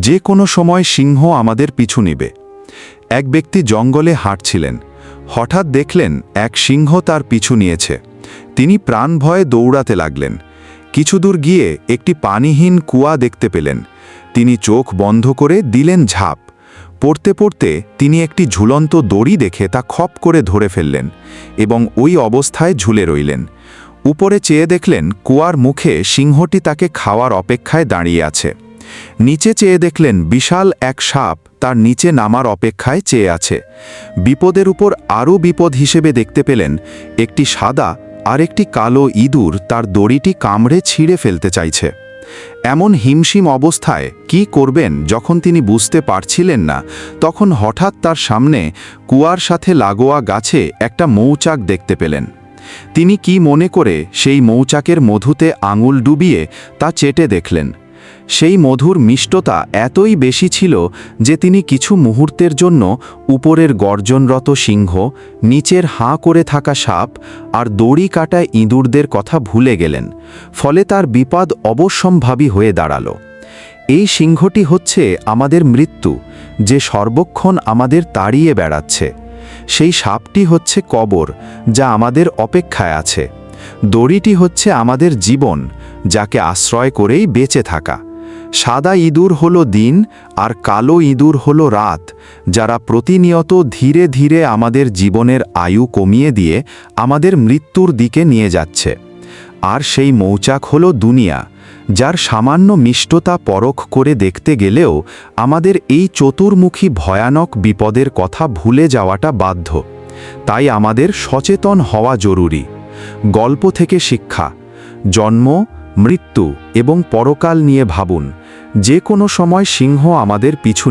যে কোনো সময় সিংহ আমাদের পিছু নিবে। এক ব্যক্তি জঙ্গলে হাঁটছিলেন। হঠাৎ দেখলেন এক সিংহ তার পিছু নিয়েছে। তিনি প্রাণ ভয়ে দৌড়াতে লাগলেন। কিছু দূর গিয়ে একটি পানিহীন কুয়া দেখতে পেলেন। তিনি চোখ বন্ধ করে দিলেন ঝাঁপ। পড়তে পড়তে তিনি একটি ঝুলন্ত দড়ি দেখে তা খপ করে ধরে ফেললেন এবং ওই অবস্থায় ঝুলে রইলেন। উপরে চেয়ে দেখলেন কুয়ার মুখে সিংহটি তাকে খাওয়ার অপেক্ষায় দাঁড়িয়ে আছে। নিচে চেয়ে দেখলেন বিশাল এক সাপ তার নিচে নামার অপেক্ষায় চেয়ে আছে। বিপদের উপর আরও বিপদ হিসেবে দেখতে পেলেন একটি সাদা আর একটি কালো ইঁদুর তার দড়িটি কামড়ে ছিঁড়ে ফেলতে চাইছে। এমন হিমশিম অবস্থায় কি করবেন যখন তিনি বুঝতে পারছিলেন না, তখন হঠাৎ তার সামনে কুয়ার সাথে লাগোয়া গাছে একটা মৌচাক দেখতে পেলেন। তিনি কি মনে করে সেই মৌচাকের মধুতে আঙুল ডুবিয়ে তা চেটে দেখলেন। সেই মধুর মিষ্টতা এতই বেশি ছিল যে তিনি কিছু মুহূর্তের জন্য উপরের গর্জনরত সিংহ, নিচের হাঁ করে থাকা সাপ আর দড়ি কাটায় ইঁদুরদের কথা ভুলে গেলেন, ফলে তার বিপদ অবশ্যম্ভাবী হয়ে দাঁড়াল। এই সিংহটি হচ্ছে আমাদের মৃত্যু, যে সর্বক্ষণ আমাদের তাড়িয়ে বেড়াচ্ছে। সেই সাপটি হচ্ছে কবর, যা আমাদের অপেক্ষায় আছে। দড়িটি হচ্ছে আমাদের জীবন, যাকে আশ্রয় করেই বেঁচে থাকা। সাদা ইঁদুর হলো দিন আর কালো ইঁদুর হলো রাত, যারা প্রতিনিয়ত ধীরে ধীরে আমাদের জীবনের আয়ু কমিয়ে দিয়ে আমাদের মৃত্যুর দিকে নিয়ে যাচ্ছে। আর সেই মৌচাক হলো দুনিয়া, যার সামান্য মিষ্টতা পরখ করে দেখতে গেলেও আমাদের এই চতুর্মুখী ভয়ানক বিপদের কথা ভুলে যাওয়াটা বাধ্য। তাই আমাদের সচেতন হওয়া জরুরি। গল্প থেকে শিক্ষা, জন্ম মৃত্যু এবং পরকাল নিয়ে ভাবুন যে কোনো সময় সিংহ আমাদের পিছু